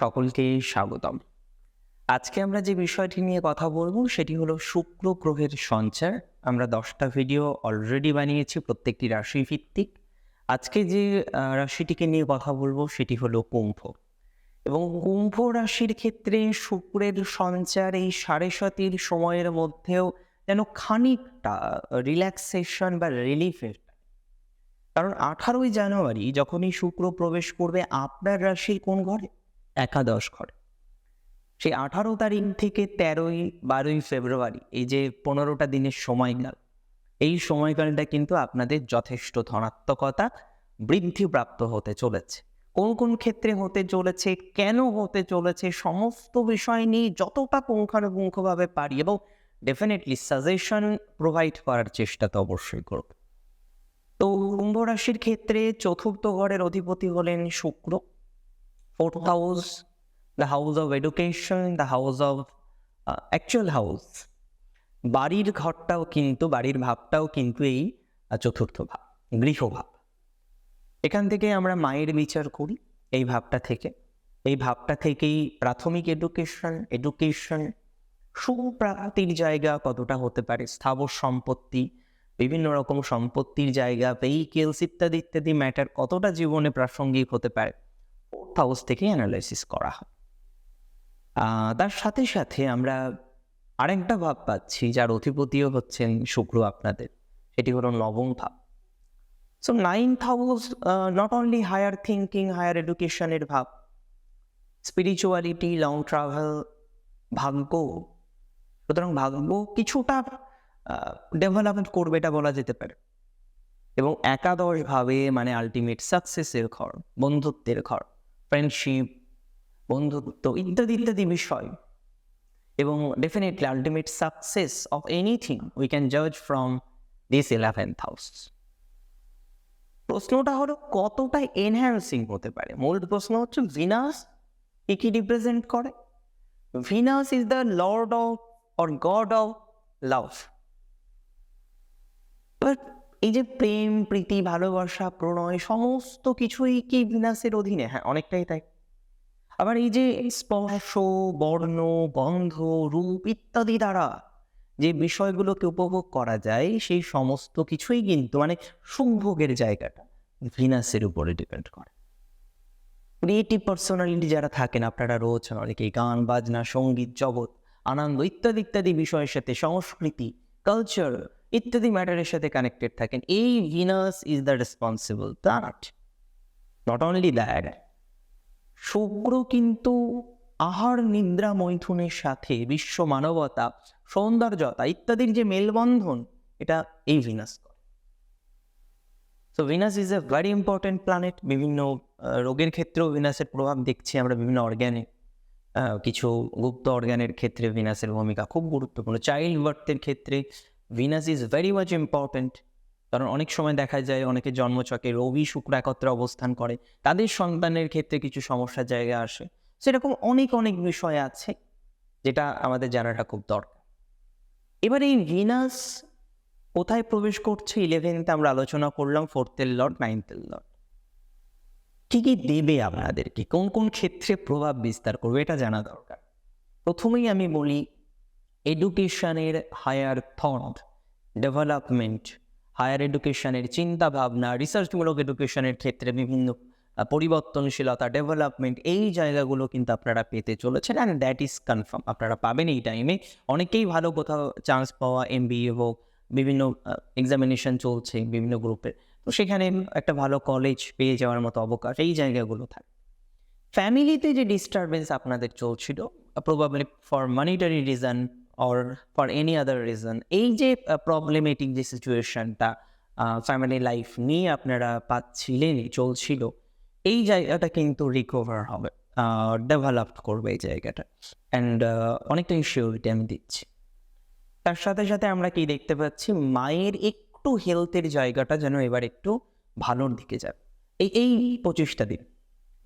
সকলকে স্বাগতম। আজকে আমরা যে বিষয়টি নিয়ে কথা বলব সেটি হলো শুক্র গ্রহের সঞ্চার। আমরা দশটা ভিডিও অলরেডি বানিয়েছি প্রত্যেকটি রাশি ভিত্তিক আজকে যে রাশিটিকে নিয়ে কথা বলব সেটি হলো কুম্ভ। এবং কুম্ভ রাশির ক্ষেত্রে শুক্রের সঞ্চার এই সাড়ে সাতির সময়ের মধ্যেও যেন খানিকটা রিল্যাক্সেশন বা রিলিফের কারণ আঠারোই জানুয়ারি যখনই শুক্র প্রবেশ করবে, আপনার রাশির কোন ঘরে? একাদশ ঘরে। সেই আঠারো তারিখ থেকে তেরোই, বারোই ফেব্রুয়ারি এই যে পনেরোটা দিনের সময়কাল, এই সময়কালটা কিন্তু আপনাদের যথেষ্ট ধনাত্মকতা বৃদ্ধিপ্রাপ্ত হতে চলেছে। কোন কোন ক্ষেত্রে হতে চলেছে, কেন হতে চলেছে, সমস্ত বিষয় নিয়ে যতটা পুঙ্খানুপুঙ্খভাবে পারি এবং ডেফিনেটলি সাজেশন প্রোভাইড করার চেষ্টা তো অবশ্যই করব। তো কুম্ভ রাশির ক্ষেত্রে চতুর্থ ঘরের অধিপতি হলেন Shukra. Fourth house the house of education the house of actual house বাড়ির ঘরটাও কিন্তু বাড়ির ভাবটাও কিন্তু এই চতুর্থ ভাব গৃহভাব এখান থেকে আমরা মায়ের বিচার করি এই ভাবটা থেকে। এই ভাবটা থেকেই প্রাথমিক এডুকেশন এডুকেশন সুপ্রাপ্তির জায়গা কতটা হতে পারে স্থাবর সম্পত্তি বিভিন্ন রকম সম্পত্তির জায়গা ভেহিকেলস ইত্যাদি ইত্যাদি ম্যাটার কতটা জীবনে প্রাসঙ্গিক হতে পারে। ফোর্থ হাউস থেকে অ্যানালাইসিস করা হয়। তার সাথে সাথে আমরা আরেকটা ভাব পাচ্ছি, যার অধিপতিও হচ্ছেন শুক্র আপনাদের। সেটি হলো নবম ভাব। So ninth house not only higher thinking higher এডুকেশনের ভাব স্পিরিচুয়ালিটি লং ট্রাভেল ভাগ্য, সুতরাং ভাগ্য কিছুটা ডেভেলপমেন্ট করবে এটা বলা যেতে পারে। এবং একাদশ ভাবে মানে আলটিমেট সাকসেসের ঘর, বন্ধুত্বের ঘর। ফ্রেন্ডশিপ বন্ধুত্ব, ইত্যাদি ইত্যাদি বিষয়। এবং definitely ultimate success of anything we can জাজ ফ্রম দিস ইলেভেন্থ হাউস প্রশ্নটা হলো, কতটা এনহ্যান্সিং হতে পারে? মূল প্রশ্ন হচ্ছে ভিনাস কি কি রিপ্রেজেন্ট করে? Venus is the lord of or god of love but এই যে প্রেম, প্রীতি, ভালোবাসা, প্রণয় সমস্ত কিছুই কি ভিনাসের অধীনে? হ্যাঁ অনেকটাই তাই। আবার এই যে স্পর্শ, বর্ণ, গন্ধ, রূপ ইত্যাদি দ্বারা যে বিষয়গুলোকে উপভোগ করা যায়, সেই সমস্ত কিছুই কিন্তু মানে সুভোগের জায়গাটা ভিনাসের উপরে ডিপেন্ড করে। ক্রিয়েটিভ পার্সোনালিটি যারা থাকেন, আপনারা রোজ অনেকেই, গান, বাজনা, সংগীত, জগৎ, আনন্দ ইত্যাদি ইত্যাদি বিষয়ের সাথে সংস্কৃতি কালচার ইত্যাদি ম্যাটারের সাথে কানেক্টেড থাকেন। এই Venus is the responsible that not only that Shukra কিন্তু আহার, নিদ্রা, মৈথুনের সাথে বিশ্ব মানবতা, সৌন্দর্যতা ইত্যাদির যে মেলবন্ধন, এটা এই Venus so Venus is a very important planet বিভিন্ন রোগের ক্ষেত্রেও ভিনাসের প্রভাব দেখছি আমরা। বিভিন্ন অর্গ্যানে কিছু গুপ্ত অর্গ্যানের ক্ষেত্রে ভিনাসের ভূমিকা খুব গুরুত্বপূর্ণ। চাইল্ড বার্থের ক্ষেত্রে Venus is very much important কারণ অনেক সময় দেখা যায় অনেকে জন্মচকে রবি শুক্র একত্রে অবস্থান করে। তাদের সন্তানের ক্ষেত্রে কিছু সমস্যার জায়গা আসে। সেরকম অনেক অনেক বিষয় আছে যেটা আমাদের জানাটা খুব দরকার। এবার এই ভিনাস কোথায় প্রবেশ করছে ইলেভেনতে আমরা আলোচনা করলাম ফোর্থের লর্ড নাইনথের লর্ড। কি কি দেবে আপনাদেরকে? কোন কোন ক্ষেত্রে প্রভাব বিস্তার করবে? এটা জানা দরকার। প্রথমেই আমি বলি এডুকেশনের হায়ার থট ডেভেলপমেন্ট হায়ার এডুকেশনের চিন্তা ভাবনা রিসার্চমূলক এডুকেশনের ক্ষেত্রে বিভিন্ন পরিবর্তনশীলতা ডেভেলপমেন্ট এই জায়গাগুলো কিন্তু আপনারা পেতে চলেছেন অ্যান্ড দ্যাট ইজ কনফার্ম আপনারা পাবেন এই টাইমে অনেকেই ভালো কোথাও চান্স পাওয়া এম হোক, বিভিন্ন এক্সামিনেশন চলছে বিভিন্ন গ্রুপের তো সেখানে একটা ভালো কলেজ পেয়ে যাওয়ার মতো অবকাশ এই জায়গাগুলো থাকে। ফ্যামিলিতে যে ডিস্টারবেন্স আপনাদের চলছিল probably for monetary reason or for any other reason এই যে প্রবলেমেটিক যে সিচুয়েশনটা ফ্যামিলি লাইফ নিয়ে আপনারা পাচ্ছিলেন, চলছিল, এই জায়গাটা কিন্তু রিকভার হবে ডেভেলপ করবে এই জায়গাটা। অ্যান্ড অনেকটা ইনশিওরিটি আমি দিচ্ছি। তার সাথে সাথে আমরা কি দেখতে পাচ্ছি, মায়ের একটু হেলথের জায়গাটা যেন এবার একটু ভালোর দিকে যাবে। এই এই পঁচিশটা দিন,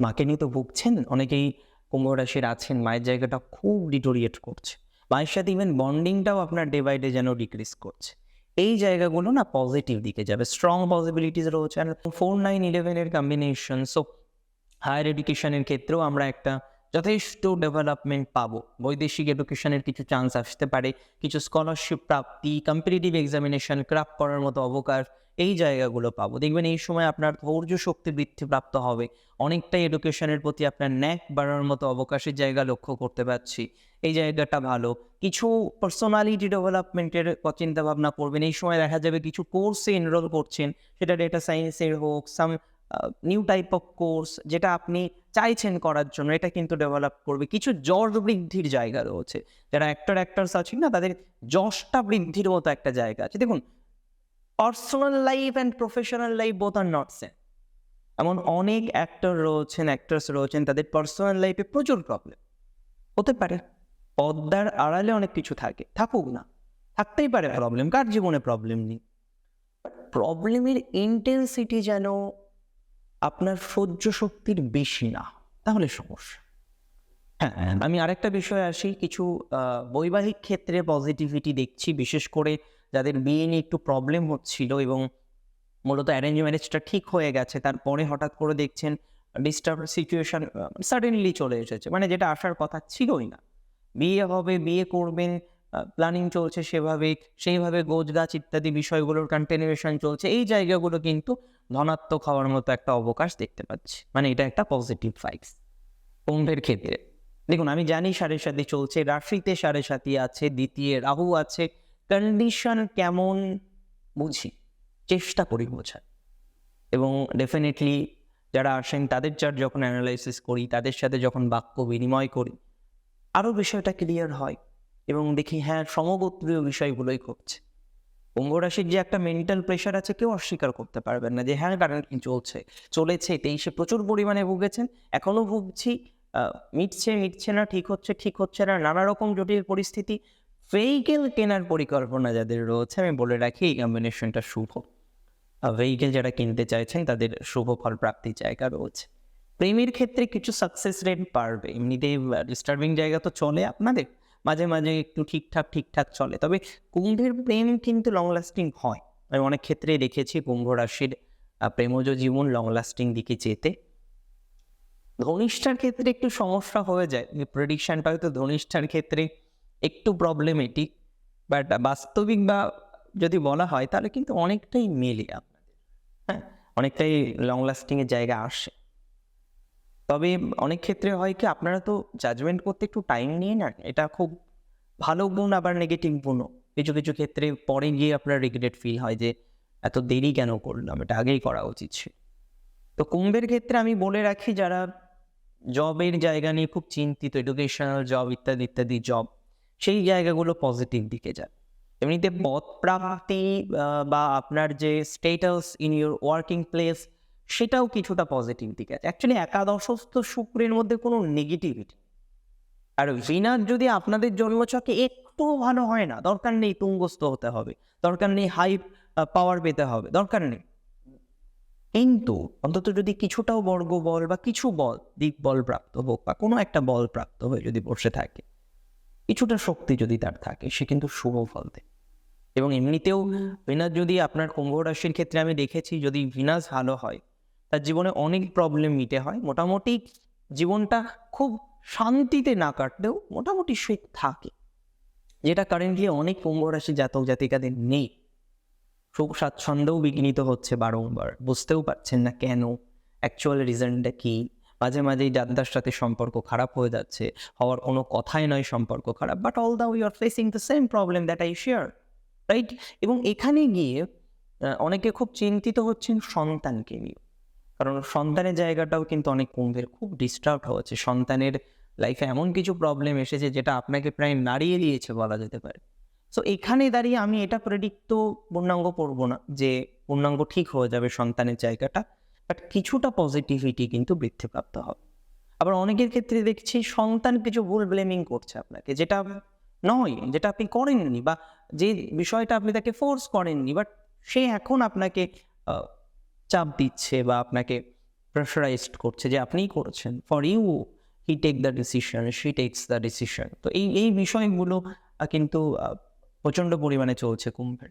মাকে নিয়ে তো ভুগছেন, অনেকেই কুম্ভ রাশির আছেন, মায়ের জায়গাটা খুব ডিটোরিয়েট করছে। মায়ের সাথে ইভেন বন্ডিংটাও আপনার ডে বাই ডে যেন ডিক্রিজ করছে। এই জায়গাগুলো না পজিটিভ দিকে যাবে। স্ট্রং পসিবিলিটিস রয়েছে। ফোর নাইন ইলেভেনের কম্বিনেশন সো হায়ার এডুকেশনের ক্ষেত্রেও আমরা একটা যথেষ্ট ডেভেলপমেন্ট পাবো। বৈদেশিক এডুকেশনের কিছু চান্স আসতে পারে, কিছু স্কলারশিপ প্রাপ্তি কম্পিটিটিভ এক্সামিনেশন ক্রাপ করার মতো অবকাশ, এই জায়গাগুলো পাবো। দেখবেন এই সময় আপনার ধৈর্য শক্তি বৃদ্ধি প্রাপ্ত হবে। অনেকটাই এডুকেশনের প্রতি আপনার ন্যাক বাড়ানোর মতো অবকাশের জায়গা লক্ষ্য করতে পারছি। এই জায়গাটা ভালো। কিছু পার্সোনালিটি ডেভেলপমেন্টের চিন্তাভাবনা করবেন। এই সময় দেখা যাবে কিছু কোর্সে এনরোল করছেন। সেটা ডেটা সায়েন্সের হোক some new type of course যেটা আপনি চাইছেন করার জন্য, এটা কিন্তু ডেভেলপ করবে। কিছু যশ বৃদ্ধির জায়গা রয়েছে। যারা অ্যাক্টর অ্যাক্টার্স আছেন না, তাদের যশটা বৃদ্ধির মতো একটা জায়গা আছে। দেখুন personal life and professional life both are not same এমন অনেক অ্যাক্টর রয়েছেন অ্যাক্টর্স রয়েছেন, তাদের পার্সোনাল লাইফে প্রচুর প্রবলেম হতে পারে পদ্মার আড়ালে অনেক কিছু থাকে, থাকুক না। থাকতেই পারে প্রবলেম কার জীবনে প্রবলেম নেই? প্রবলেমের ইন্টেন্সিটি যেন আপনার সহ্য শক্তির বেশি না, তাহলে সমস্যা। হ্যাঁ আমি আরেকটা বিষয়ে আসি, কিছু বৈবাহিক ক্ষেত্রে পজিটিভিটি দেখছি, বিশেষ করে যাদের বিয়ে নিয়ে একটু প্রবলেম হচ্ছিল এবং মূলত অ্যারেঞ্জ ম্যারেজটা ঠিক হয়ে গেছে, তারপরে হঠাৎ করে দেখছেন ডিস্টার্ব সিচুয়েশন সাডেনলি চলে এসেছে। মানে যেটা আসার কথা ছিলই না। বিয়ে হবে, বিয়ে করবেন প্ল্যানিং চলছে সেভাবে, সেইভাবে গোছ গাছ ইত্যাদি বিষয়গুলোর কন্টিনিউশন চলছে, এই জায়গাগুলো কিন্তু ধনাত্মক হওয়ার মতো একটা অবকাশ দেখতে পাচ্ছি। মানে এটা একটা পজিটিভ ফাইক্স কুম্ভের ক্ষেত্রে। দেখুন, আমি জানি সাড়ে সাথে চলছে, রাশিতে সাড়ে সাথী আছে, দ্বিতীয় রাহু আছে। কন্ডিশন কেমন বুঝি, চেষ্টা করি বোঝার। এবং ডেফিনেটলি যারা আসেন, তাদের চার যখন অ্যানালাইসিস করি, তাদের সাথে যখন বাক্য বিনিময় করি আরও বিষয়টা ক্লিয়ার হয়। এবং দেখি হ্যাঁ সমগোত্রীয় বিষয়গুলোই ঘটছে। কুম্ভ রাশির যে একটা মেন্টাল প্রেশার আছে কেউ অস্বীকার করতে পারবেন না যে হ্যাঁ কারণ কি চলছে? চলেছে, তেইশে প্রচুর পরিমাণে ভুগেছেন এখনও ভুগছি মিটছে মিটছে না, ঠিক হচ্ছে ঠিক হচ্ছে না, নানা রকম জটিল পরিস্থিতি ভেহিকেল কেনার পরিকল্পনা যাদের রয়েছে, আমি বলে রাখি এই কম্বিনেশনটা শুভ। ভেহিকেল যারা কিনতে চাইছেন, তাদের শুভ ফল প্রাপ্তির জায়গা রয়েছে। প্রেমের ক্ষেত্রে কিছু সাকসেস রেট বাড়বে এমনিতে ডিস্টার্বিং জায়গা তো চলে আপনাদের। মাঝে মাঝে একটু ঠিকঠাক ঠিকঠাক চলে। তবে কুম্ভের প্রেম কিন্তু লং লাস্টিং হয়। আমি অনেক ক্ষেত্রে দেখেছি কুম্ভ রাশির প্রেমজ জীবন লং লাস্টিং দিকে যেতে। ধনিষ্ঠার ক্ষেত্রে একটু সমস্যা হয়ে যায়। প্রেডিকশানটা হয়তো ধনিষ্ঠার ক্ষেত্রে একটু প্রবলেমেটিক বাট বাস্তবিক বা যদি বলা হয় তাহলে কিন্তু অনেকটাই মেলে আপনাদের। হ্যাঁ অনেকটাই লং লাস্টিংয়ের জায়গা আসে। তবে অনেক ক্ষেত্রে হয় কি, আপনারা তো জাজমেন্ট করতে একটু টাইম নিয়ে নেন। এটা খুব ভালো গুণ, আবার নেগেটিভ গুণও। কিছু কিছু ক্ষেত্রে পরে গিয়ে আপনার রিগ্রেট ফিল হয় যে, এত দেরি কেন করলাম? এটা আগেই করা উচিত ছিল। তো কুম্ভের ক্ষেত্রে আমি বলে রাখি, যারা জবের জায়গা নিয়ে খুব চিন্তিত এডুকেশনাল জব ইত্যাদি ইত্যাদি জব সেই জায়গাগুলো পজিটিভ দিকে যায়। এমনিতে পদ প্রাপ্তি বা আপনার যে status in your working place সেটাও কিছুটা পজিটিভ দিকে আছে। অ্যাকচুয়ালি একাদশস্থ শুক্রের মধ্যে কোনো নেগেটিভিটি আর ভিনার যদি আপনাদের জন্মচকে একটু ভালো হয় না, দরকার নেই তুঙ্গস্থ হতে হবে, দরকার নেই হাই পাওয়ার পেতে হবে, দরকার নেই। কিন্তু অন্তত যদি কিছুটাও বর্গ বল বা কিছু বল, দিক বল প্রাপ্ত হোক বা কোনো একটা বল প্রাপ্ত হয়ে যদি বসে থাকে, কিছুটা শক্তি যদি তার থাকে, সে কিন্তু শুভ ফল দেয়। এবং এমনিতেও ভিনাস যদি আপনার কুম্ভ রাশির ক্ষেত্রে আমি দেখেছি, যদি ভিনাস ভালো হয় তার জীবনে অনেক প্রবলেম মিটে হয়। মোটামুটি জীবনটা খুব শান্তিতে না কাটলেও মোটামুটি সে থাকে। যেটা কারেন্টলি অনেক কুম্ভ রাশি জাতক জাতিকাদের নেই। সুখ স্বাচ্ছন্দ্যও বিঘ্নিত হচ্ছে বারংবার। বুঝতেও পারছেন না কেন? অ্যাকচুয়াল রিজনটা কি? মাঝে মাঝেই যাদের সাথে সম্পর্ক খারাপ হয়ে যাচ্ছে। হওয়ার কোনো কথাই নয় সম্পর্ক খারাপ। But all the we are facing the same problem that I share right এবং এখানে গিয়ে অনেকে খুব চিন্তিত হচ্ছেন সন্তানকে নিয়ে। কারণ সন্তানের জায়গাটাও কিন্তু অনেক কুম্ভের, খুব ডিস্টার্ব হচ্ছে সন্তানের লাইফে এমন কিছু প্রবলেম এসেছে যেটা আপনাকে প্রায় নাড়িয়ে দিয়েছে বলা যেতে পারে। সো এখানে দাঁড়িয়ে আমি এটা প্রেডিক্ট তো পূর্ণাঙ্গ পড়ব না যে পূর্ণাঙ্গ ঠিক হয়ে যাবে সন্তানের জায়গাটা বাট কিছুটা পজিটিভিটি কিন্তু বৃদ্ধিপ্রাপ্ত হবে। আবার অনেকের ক্ষেত্রে দেখছি সন্তান কিছু ভুল ব্লেমিং করছে আপনাকে, যেটা নয়, যেটা আপনি করেননি বা যে বিষয়টা আপনি তাকে ফোর্স করেননি বাট সে এখন আপনাকে চাপ দিচ্ছে বা আপনাকে প্রেশারাইজড করছে যে আপনিই করেছেন for you he take the decision she takes the decision তো এই এই বিষয়গুলো কিন্তু প্রচণ্ড পরিমাণে চলছে কুম্ভের।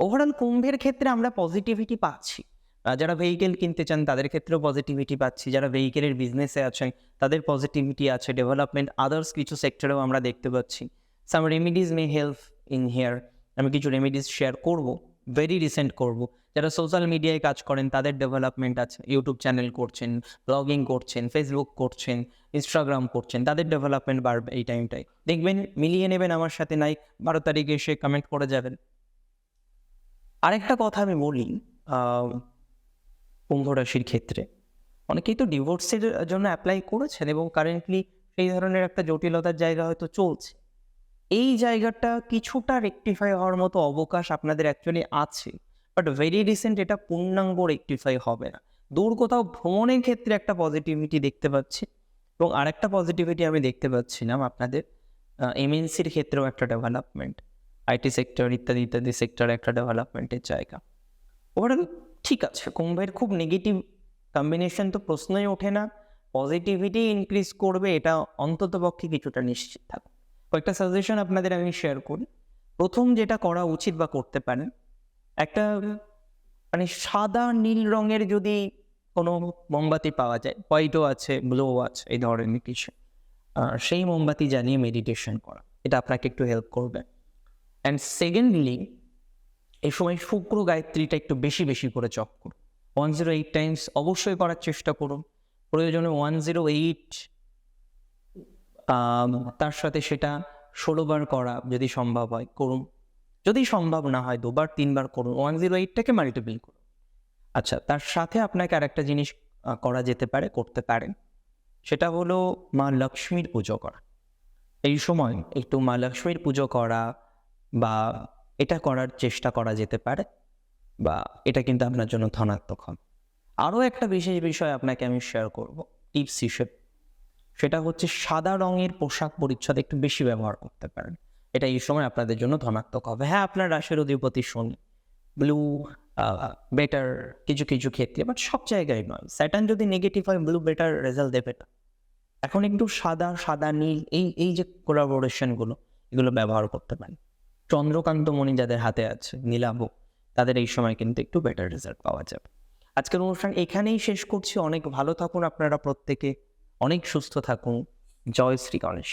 ওভারঅল কুম্ভের ক্ষেত্রে আমরা পজিটিভিটি পাচ্ছি। যারা ভেহিকেল কিনতে চান, তাদের ক্ষেত্রেও পজিটিভিটি পাচ্ছি। যারা ভেহিকেলের বিজনেসে আছেন, তাদের পজিটিভিটি আছে। ডেভেলপমেন্ট আদার্স কিছু সেক্টরেও আমরা দেখতে পাচ্ছি। Some remedies may help in here আমি কিছু রেমিডিজ শেয়ার করব ভেরি রিসেন্ট করব। যারা সোশ্যাল মিডিয়ায় কাজ করেন, তাদের ডেভেলপমেন্ট আছে। ইউটিউব চ্যানেল করছেন ব্লগিং করছেন ফেসবুক করছেন ইনস্টাগ্রাম করছেন, তাদের ডেভেলপমেন্ট বাড়বে এই টাইমটাই দেখবেন, মিলিয়ে নেবেন আমার সাথে নাই, বারো তারিখে এসে কমেন্ট করে যাবেন। আরেকটা কথা আমি বলি কুম্ভ রাশির ক্ষেত্রে। অনেকেই তো ডিভোর্সের জন্য অ্যাপ্লাই করেছেন এবং কারেন্টলি সেই ধরনের একটা জটিলতার জায়গা হয়তো চলছে। এই জায়গাটা কিছুটা রেকটিফাই হওয়ার মতো অবকাশ আপনাদের অ্যাকচুয়ালি আছে। বাট ভেরি রিসেন্ট এটা পূর্ণাঙ্গ রেকটিফাই হবে না। দূর কোথাও ভ্রমণের ক্ষেত্রে একটা পজিটিভিটি দেখতে পাচ্ছি। এবং আরেকটা পজিটিভিটি আমি দেখতে পাচ্ছিলাম আপনাদের এমএনসির ক্ষেত্রেও একটা ডেভেলপমেন্ট আইটি সেক্টর ইত্যাদি ইত্যাদি সেক্টরে একটা ডেভেলপমেন্টের জায়গা। ওভারঅল ঠিক আছে, কুম্ভের খুব নেগেটিভ কম্বিনেশন তো প্রশ্নই ওঠে না। পজিটিভিটি ইনক্রিজ করবে, এটা অন্তত পক্ষে কিছুটা নিশ্চিত থাকুন কয়েকটা সাজেশন আপনাদের আমি শেয়ার করি। প্রথম যেটা করা উচিত বা করতে পারেন একটা মানে সাদা নীল রঙের যদি কোনো মোমবাতি পাওয়া যায়, হোয়াইটও আছে ব্লু আছে, এই ধরনের কিছু সেই মোমবাতি জ্বালিয়ে মেডিটেশন করা। এটা আপনাকে একটু হেল্প করবে। অ্যান্ড সেকেন্ডলি এই সময় শুক্র গায়ত্রীটা একটু বেশি বেশি করে চক করুন। ওয়ান জিরো এইট টাইমস অবশ্যই করার চেষ্টা করুন। প্রয়োজনে ওয়ান জিরো এইট তার সাথে সেটা ষোলোবার করা যদি সম্ভব হয়, করুন। যদি সম্ভব না হয় দুবার, তিনবার করুন। ওয়ান জিরো এইটটাকে মাল্টিপ্ল করুন। আচ্ছা তার সাথে আপনাকে আরেকটা জিনিস করা যেতে পারে, করতে পারেন। সেটা হলো মা লক্ষ্মীর পুজো করা। এই সময় একটু মা লক্ষ্মীর পুজো করা বা এটা করার চেষ্টা করা যেতে পারে বা এটা কিন্তু আপনার জন্য ধনাত্মক হবে। আরও একটা বিশেষ বিষয় আপনাকে আমি শেয়ার করব টিপস হিসেবে। সেটা হচ্ছে সাদা রঙের পোশাক পরিচ্ছদ একটু বেশি ব্যবহার করতে পারেন। এটা এই সময় আপনাদের জন্য ধনাত্মক হবে। হ্যাঁ আপনার রাশির অধিপতি শনি। ব্লু বেটার কিছু কিছু ক্ষেত্রে বাট সব জায়গায় নয়। স্যাটার্ন যদি নেগেটিভ হয় ব্লু বেটার রেজাল্ট দেবে না। এখন একটু সাদা সাদা, নীল, এই এই যে কোলাবোরেশনগুলো এগুলো ব্যবহার করতে পারেন। চন্দ্রকান্ত মণি যাদের হাতে আছে, নীলাভ, তাদের এই সময় কিন্তু একটু বেটার রেজাল্ট পাওয়া যাবে। আজকের অনুষ্ঠান এখানেই শেষ করছি। অনেক ভালো থাকুন আপনারা প্রত্যেকে। অনেক সুস্থ থাকুন। জয় শ্রী গণেশ।